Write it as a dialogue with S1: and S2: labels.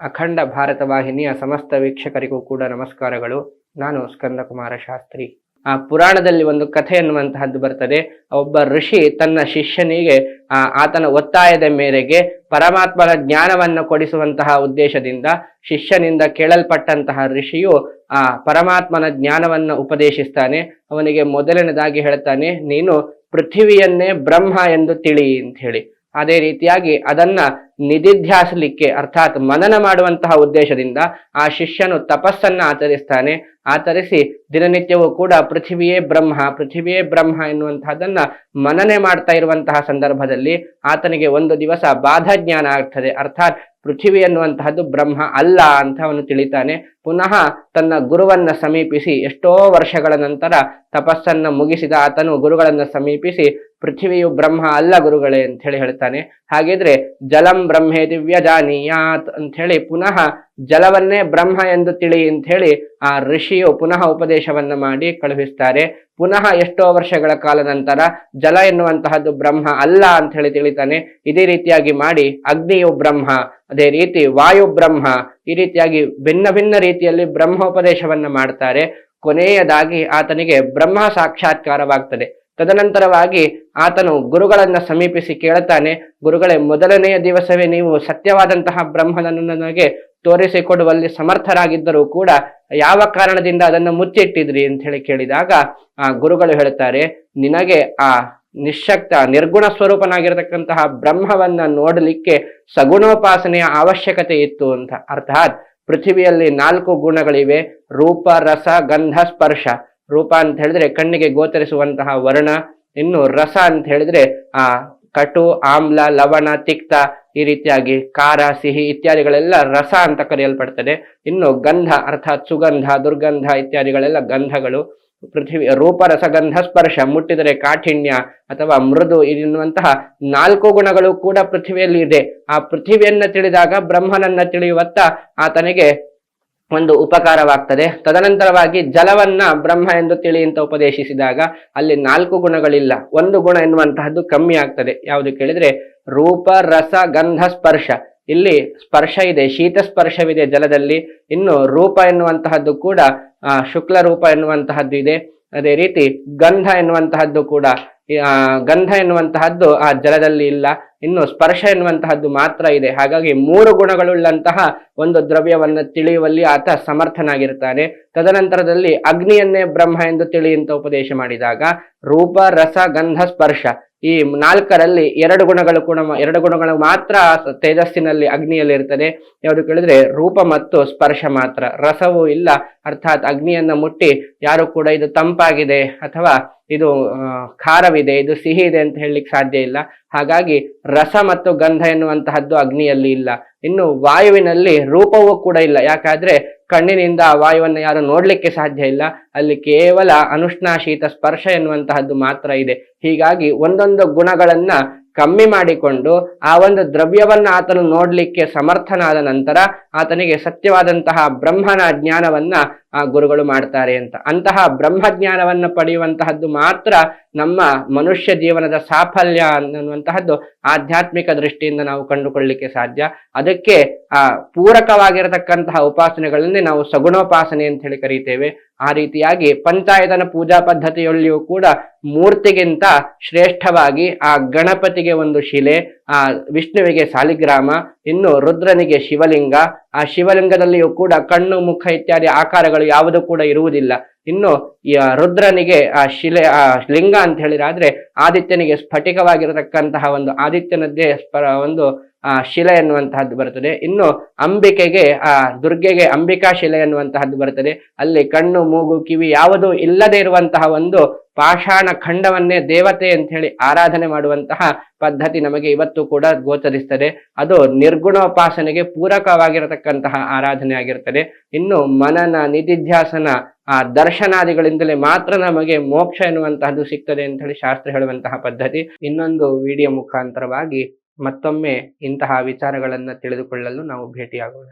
S1: ಅಖಂಡ ಭಾರತ ವಾಹಿನಿಯ ಸಮಸ್ತ ವೀಕ್ಷಕರಿಗೂ ಕೂಡ ನಮಸ್ಕಾರಗಳು. ನಾನು ಸ್ಕಂದಕುಮಾರ ಶಾಸ್ತ್ರಿ. ಆ ಪುರಾಣದಲ್ಲಿ ಒಂದು ಕಥೆ ಎನ್ನುವಂತಹದ್ದು ಬರ್ತದೆ. ಒಬ್ಬ ಋಷಿ ತನ್ನ ಶಿಷ್ಯನಿಗೆ ಆತನ ಒತ್ತಾಯದ ಮೇರೆಗೆ ಪರಮಾತ್ಮನ ಜ್ಞಾನವನ್ನು ಕೊಡಿಸುವಂತಹ ಉದ್ದೇಶದಿಂದ ಶಿಷ್ಯನಿಂದ ಕೇಳಲ್ಪಟ್ಟಂತಹ ಋಷಿಯು ಆ ಪರಮಾತ್ಮನ ಜ್ಞಾನವನ್ನು ಉಪದೇಶಿಸ್ತಾನೆ. ಅವನಿಗೆ ಮೊದಲನೇದಾಗಿ ಹೇಳ್ತಾನೆ, ನೀನು ಪೃಥಿವಿಯನ್ನೇ ಬ್ರಹ್ಮ ಎಂದು ತಿಳಿ ಅಂತ ಹೇಳಿ ಅದೇ ರೀತಿಯಾಗಿ ಅದನ್ನ ನಿಧಿಧ್ಯಾಸಲಿಕ್ಕೆ ಅರ್ಥಾತ್ ಮನನ ಮಾಡುವಂತಹ ಉದ್ದೇಶದಿಂದ ಆ ಶಿಷ್ಯನು ತಪಸ್ಸನ್ನ ಆಚರಿಸ್ತಾನೆ. ಆಚರಿಸಿ ದಿನನಿತ್ಯವೂ ಕೂಡ ಪೃಥ್ವಿಯೇ ಬ್ರಹ್ಮ ಪೃಥ್ವಿಯೇ ಬ್ರಹ್ಮ ಎನ್ನುವಂತಹದನ್ನ ಮನನೆ ಮಾಡ್ತಾ ಇರುವಂತಹ ಸಂದರ್ಭದಲ್ಲಿ ಆತನಿಗೆ ಒಂದು ದಿವಸ ಬಾಧಜ್ಞಾನ ಆಗ್ತದೆ. ಅರ್ಥಾತ್ ಪೃಥಿವಿ ಎನ್ನುವಂತಹದ್ದು ಬ್ರಹ್ಮ ಅಲ್ಲ ಅಂತ ಅವನು ತಿಳಿತಾನೆ. ಪುನಃ ತನ್ನ ಗುರುವನ್ನ ಸಮೀಪಿಸಿ ಎಷ್ಟೋ ವರ್ಷಗಳ ನಂತರ ತಪಸ್ಸನ್ನ ಮುಗಿಸಿದ ಆತನು ಗುರುಗಳನ್ನ ಸಮೀಪಿಸಿ, ಪೃಥ್ವಿಯು ಬ್ರಹ್ಮ ಅಲ್ಲ ಗುರುಗಳೇ ಅಂತ ಹೇಳಿ ಹೇಳ್ತಾನೆ. ಹಾಗಿದ್ರೆ, ಜಲಂ ಬ್ರಹ್ಮೇ ದಿವ್ಯಜಾನೀಯಾತ್ ಅಂತ ಹೇಳಿ ಪುನಃ ಜಲವನ್ನೇ ಬ್ರಹ್ಮ ಎಂದು ತಿಳಿ ಅಂತ ಹೇಳಿ ಆ ಋಷಿಯು ಪುನಃ ಉಪದೇಶವನ್ನ ಮಾಡಿ ಕಳುಹಿಸ್ತಾರೆ. ಪುನಃ ಎಷ್ಟೋ ವರ್ಷಗಳ ಕಾಲ ನಂತರ ಜಲ ಎನ್ನುವಂತಹದ್ದು ಬ್ರಹ್ಮ ಅಲ್ಲ ಅಂತ ಹೇಳಿ ತಿಳಿತಾನೆ. ಇದೇ ರೀತಿಯಾಗಿ ಮಾಡಿ, ಅಗ್ನಿಯು ಬ್ರಹ್ಮ, ಅದೇ ರೀತಿ ವಾಯು ಬ್ರಹ್ಮ ಈ ರೀತಿಯಾಗಿ ಭಿನ್ನ ಭಿನ್ನ ರೀತಿಯಲ್ಲಿ ಬ್ರಹ್ಮೋಪದೇಶವನ್ನ ಮಾಡ್ತಾರೆ. ಕೊನೆಯದಾಗಿ ಆತನಿಗೆ ಬ್ರಹ್ಮ ಸಾಕ್ಷಾತ್ಕಾರವಾಗ್ತದೆ. ತದನಂತರವಾಗಿ ಆತನು ಗುರುಗಳನ್ನ ಸಮೀಪಿಸಿ ಕೇಳುತ್ತಾನೆ ಗುರುಗಳೇ, ಮೊದಲನೆಯ ದಿವಸವೇ ನೀವು ಸತ್ಯವಾದಂತಹ ಬ್ರಹ್ಮನನ್ನು ನನಗೆ ತೋರಿಸಿಕೊಡುವಲ್ಲಿ ಸಮರ್ಥರಾಗಿದ್ದರೂ ಕೂಡ ಯಾವ ಕಾರಣದಿಂದ ಅದನ್ನು ಮುಚ್ಚಿಟ್ಟಿದ್ರಿ ಅಂತ ಹೇಳಿ ಕೇಳಿದಾಗ ಆ ಗುರುಗಳು ಹೇಳ್ತಾರೆ, ನಿನಗೆ ಆ ನಿಶಕ್ತ, ನಿರ್ಗುಣ ಸ್ವರೂಪನಾಗಿರತಕ್ಕಂತಹ ಬ್ರಹ್ಮವನ್ನ ನೋಡಲಿಕ್ಕೆ ಸಗುಣೋಪಾಸನೆಯ ಅವಶ್ಯಕತೆ ಇತ್ತು ಅಂತ ಅರ್ಥಾತ್ ಪೃಥ್ವಿಯಲ್ಲಿ ನಾಲ್ಕು ಗುಣಗಳಿವೆ, ರೂಪ, ರಸ, ಗಂಧ, ಸ್ಪರ್ಶ. ರೂಪ ಅಂತ ಹೇಳಿದ್ರೆ ಕಣ್ಣಿಗೆ ಗೋಚರಿಸುವಂತಹ ವರ್ಣ, ಇನ್ನು ರಸ ಅಂತ ಹೇಳಿದ್ರೆ ಆ ಕಟು, ಆಮ್ಲ, ಲವಣ, ತಿಕ್ತ ಈ ರೀತಿಯಾಗಿ ಖಾರ, ಸಿಹಿ ಇತ್ಯಾದಿಗಳೆಲ್ಲ ರಸ ಅಂತ ಕರೆಯಲ್ಪಡ್ತದೆ. ಇನ್ನು ಗಂಧ ಅರ್ಥಾತ್ ಸುಗಂಧ, ದುರ್ಗಂಧ ಇತ್ಯಾದಿಗಳೆಲ್ಲ ಗಂಧಗಳು. ಪೃಥ್ವಿ ರೂಪ ರಸಗಂಧ ಸ್ಪರ್ಶ ಮುಟ್ಟಿದರೆ ಕಾಠಿಣ್ಯ ಅಥವಾ ಮೃದು ಎನ್ನುವಂತಹ ನಾಲ್ಕು ಗುಣಗಳು ಕೂಡ ಪೃಥ್ವಿಯಲ್ಲಿ ಇದೆ. ಆ ಪೃಥ್ವಿಯನ್ನ ತಿಳಿದಾಗ ಬ್ರಹ್ಮನನ್ನ ತಿಳಿಯುವತ್ತ ಆತನಿಗೆ ಒಂದು ಉಪಕಾರವಾಗ್ತದೆ. ತದನಂತರವಾಗಿ ಜಲವನ್ನ ಬ್ರಹ್ಮ ಎಂದು ತಿಳಿ ಅಂತ ಉಪದೇಶಿಸಿದಾಗ ಅಲ್ಲಿ ನಾಲ್ಕು ಗುಣಗಳಿಲ್ಲ. ಒಂದು ಗುಣ ಎನ್ನುವಂತಹದ್ದು ಕಮ್ಮಿ ಆಗ್ತದೆ. ಯಾವುದು ಕೇಳಿದ್ರೆ ರೂಪ, ರಸ ಗಂಧ ಸ್ಪರ್ಶ ಇಲ್ಲಿ ಸ್ಪರ್ಶ ಇದೆ, ಶೀತ ಸ್ಪರ್ಶವಿದೆ ಜಲದಲ್ಲಿ. ಇನ್ನು ರೂಪ ಎನ್ನುವಂತಹದ್ದು ಕೂಡ ಶುಕ್ಲ ರೂಪ ಎನ್ನುವಂತಹದ್ದು ಇದೆ. ಅದೇ ರೀತಿ ಗಂಧ ಎನ್ನುವಂತಹದ್ದು ಕೂಡ ಗಂಧ ಎನ್ನುವಂತಹದ್ದು ಆ ಜಲದಲ್ಲಿ ಇಲ್ಲ. ಇನ್ನು ಸ್ಪರ್ಶ ಎನ್ನುವಂತಹದ್ದು ಮಾತ್ರ ಇದೆ. ಹಾಗಾಗಿ ಮೂರು ಗುಣಗಳುಳ್ಳಂತಹ ಒಂದು ದ್ರವ್ಯವನ್ನು ತಿಳಿಯುವಲ್ಲಿ ಆತ ಸಮರ್ಥನಾಗಿರ್ತಾನೆ. ತದನಂತರದಲ್ಲಿ ಅಗ್ನಿಯನ್ನೇ ಬ್ರಹ್ಮ ಎಂದು ತಿಳಿಯಂತ ಉಪದೇಶ ಮಾಡಿದಾಗ, ರೂಪ, ರಸ, ಗಂಧ, ಸ್ಪರ್ಶ. ಈ ನಾಲ್ಕರಲ್ಲಿ ಎರಡು ಗುಣಗಳು ಕೂಡ ಎರಡು ಗುಣಗಳು ಮಾತ್ರ ತೇಜಸ್ಸಿನಲ್ಲಿ ಅಗ್ನಿಯಲ್ಲಿ ಇರ್ತದೆ ಯಾವುದು ಕೇಳಿದ್ರೆ ರೂಪ ಮತ್ತು ಸ್ಪರ್ಶ ಮಾತ್ರ. ರಸವೂ ಇಲ್ಲ. ಅರ್ಥಾತ್ ಅಗ್ನಿಯನ್ನ ಮುಟ್ಟಿ ಯಾರು ಕೂಡ ಇದು ತಂಪಾಗಿದೆ ಅಥವಾ ಇದು ಖಾರವಿದೆ, ಇದು ಸಿಹಿ ಇದೆ ಅಂತ ಹೇಳಲಿಕ್ಕೆ ಸಾಧ್ಯ ಇಲ್ಲ. ಹಾಗಾಗಿ ರಸ ಮತ್ತು ಗಂಧ ಎನ್ನುವಂತಹದ್ದು ಅಗ್ನಿಯಲ್ಲಿ ಇಲ್ಲ. ಇನ್ನು ವಾಯುವಿನಲ್ಲಿ ರೂಪವೂ ಕೂಡ ಇಲ್ಲ. ಯಾಕಾದ್ರೆ ಕಣ್ಣಿನಿಂದ ಆ ವಾಯುವನ್ನು ಯಾರು ನೋಡ್ಲಿಕ್ಕೆ ಸಾಧ್ಯ ಇಲ್ಲ. ಅಲ್ಲಿ ಕೇವಲ ಅನುಷ್ಣಾ ಶೀತ ಸ್ಪರ್ಶ ಎನ್ನುವಂತಹದ್ದು ಮಾತ್ರ ಇದೆ. ಹೀಗಾಗಿ ಒಂದೊಂದು ಗುಣಗಳನ್ನ ಕಮ್ಮಿ ಮಾಡಿಕೊಂಡು ಆ ಒಂದು ದ್ರವ್ಯವನ್ನ ಆತನು ನೋಡ್ಲಿಕ್ಕೆ ಸಮರ್ಥನಾದ ನಂತರ ಆತನಿಗೆ ಸತ್ಯವಾದಂತಹ ಬ್ರಹ್ಮನ ಜ್ಞಾನವನ್ನ ಆ ಗುರುಗಳು ಮಾಡ್ತಾರೆ ಅಂತ. ಅಂತಹ ಬ್ರಹ್ಮಜ್ಞಾನವನ್ನು ಪಡೆಯುವಂತಹದ್ದು ಮಾತ್ರ ನಮ್ಮ ಮನುಷ್ಯ ಜೀವನದ ಸಾಫಲ್ಯ ಅನ್ನುವಂತಹದ್ದು ಆಧ್ಯಾತ್ಮಿಕ ದೃಷ್ಟಿಯಿಂದ ನಾವು ಕಂಡುಕೊಳ್ಳಲಿಕ್ಕೆ ಸಾಧ್ಯ. ಅದಕ್ಕೆ ಆ ಪೂರಕವಾಗಿರತಕ್ಕಂತಹ ಉಪಾಸನೆಗಳನ್ನೇ ನಾವು ಸಗುಣೋಪಾಸನೆ ಅಂತ ಹೇಳಿ ಕರೀತೇವೆ. ಆ ರೀತಿಯಾಗಿ ಪಂಚಾಯತನ ಪೂಜಾ ಪದ್ಧತಿಯಲ್ಲಿಯೂ ಕೂಡ ಮೂರ್ತಿಗಿಂತ ಶ್ರೇಷ್ಠವಾಗಿ ಆ ಗಣಪತಿಗೆ ಒಂದು ಶಿಲೆ ಆ ವಿಷ್ಣುವಿಗೆ ಸಾಲಿಗ್ರಾಮ, ಇನ್ನು ರುದ್ರನಿಗೆ ಶಿವಲಿಂಗ, ಆ ಶಿವಲಿಂಗದಲ್ಲಿಯೂ ಕೂಡ ಕಣ್ಣು, ಮುಖ ಇತ್ಯಾದಿ ಆಕಾರಗಳು ಯಾವುದು ಕೂಡ ಇರುವುದಿಲ್ಲ. ಇನ್ನು ಈ ರುದ್ರನಿಗೆ ಆ ಶಿಲೆ, ಆ ಲಿಂಗ ಅಂತ ಹೇಳಿದ್ರೆ ಆದಿತ್ಯನಿಗೆ ಸ್ಫಟಿಕವಾಗಿರತಕ್ಕಂತಹ ಒಂದು ಆದಿತ್ಯನದ್ದೇ ಒಂದು ಆ, ಶಿಲೆ ಎನ್ನುವಂತಹದ್ದು ಬರುತ್ತದೆ. ಇನ್ನು ಅಂಬಿಕೆಗೆ, ಆ, ದುರ್ಗೆಗೆ ಅಂಬಿಕಾ ಶಿಲೆ ಎನ್ನುವಂತಹದ್ದು ಬರುತ್ತದೆ. ಅಲ್ಲಿ ಕಣ್ಣು, ಮೂಗು, ಕಿವಿ ಯಾವುದು ಇಲ್ಲದೆ ಇರುವಂತಹ ಒಂದು ಪಾಷಾಣ ಖಂಡವನ್ನೇ ದೇವತೆ ಅಂತ ಹೇಳಿ ಆರಾಧನೆ ಮಾಡುವಂತಹ ಪದ್ಧತಿ ನಮಗೆ ಇವತ್ತು ಕೂಡ ಗೋಚರಿಸ್ತದೆ. ಅದು ನಿರ್ಗುಣೋಪಾಸನೆಗೆ ಪೂರಕವಾಗಿರತಕ್ಕಂತಹ ಆರಾಧನೆ ಆಗಿರ್ತದೆ. ಇನ್ನು ಮನನ, ನಿಧಿಧ್ಯಾಸನ, ಆ, ದರ್ಶನಾದಿಗಳಿಂದಲೇ ಮಾತ್ರ ನಮಗೆ ಮೋಕ್ಷ ಎನ್ನುವಂತಹದ್ದು ಸಿಗ್ತದೆ ಅಂತ ಹೇಳಿ ಶಾಸ್ತ್ರ ಹೇಳುವಂತಹ ಪದ್ಧತಿ. ಇನ್ನೊಂದು ವಿಡಿಯೋ ಮುಖಾಂತರವಾಗಿ ಮತ್ತೊಮ್ಮೆ ಇಂತಹ ವಿಚಾರಗಳನ್ನು ತಿಳಿದುಕೊಳ್ಳಲು ನಾವು ಭೇಟಿಯಾಗೋಣ.